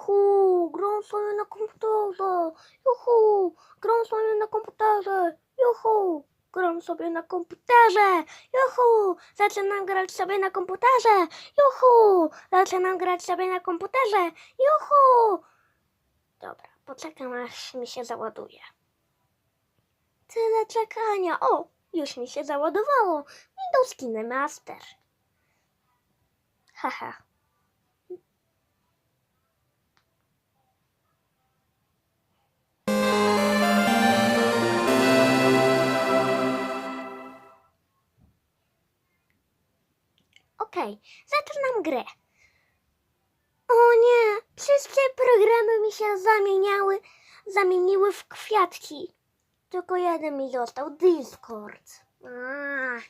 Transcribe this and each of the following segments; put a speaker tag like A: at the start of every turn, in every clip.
A: Juhu, gram sobie na komputerze. Juhu, gram sobie na komputerze. Juhu, gram sobie na komputerze. Juhu, zaczynam grać sobie na komputerze. Juhu, zaczynam grać sobie na komputerze. Juhu. Dobra, poczekam aż mi się załaduje. Tyle czekania. O, już mi się załadowało. Windows KineMaster. Haha. Okej, zaczynam grę. O nie, wszystkie programy mi się zamieniały, zamieniły w kwiatki. Tylko jeden mi został, Discord. A,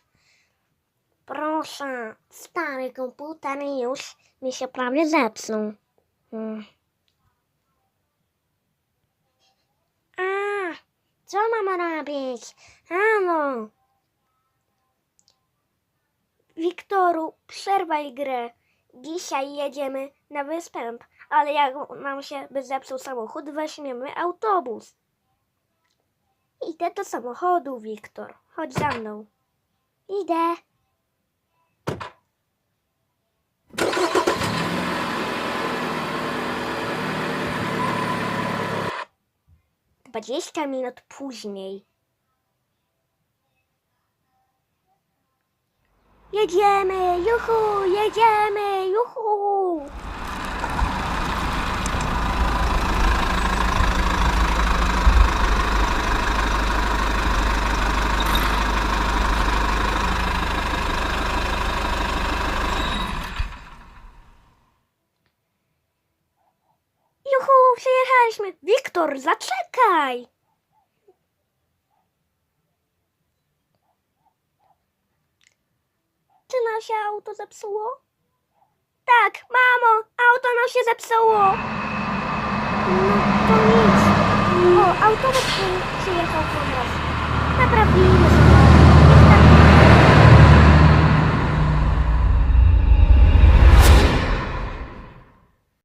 A: proszę, stary komputer już mi się prawie zepsuł. Hmm. A, co mam robić? Halo? Wiktoru, przerwaj grę. Dzisiaj jedziemy na występ, ale jak nam się by zepsuł samochód, weźmiemy autobus. Idę do samochodu, Wiktor. Chodź za mną. Idę. Dwadzieścia minut później. Jedziemy, juhu, jedziemy, juhu. Juhu, przyjechaliśmy. Wiktor, zaczekaj. Czy nam się auto zepsuło? Tak, mamo, auto nam się zepsuło. No to nic. O, autobus przy- przyjechał po nas. Naprawili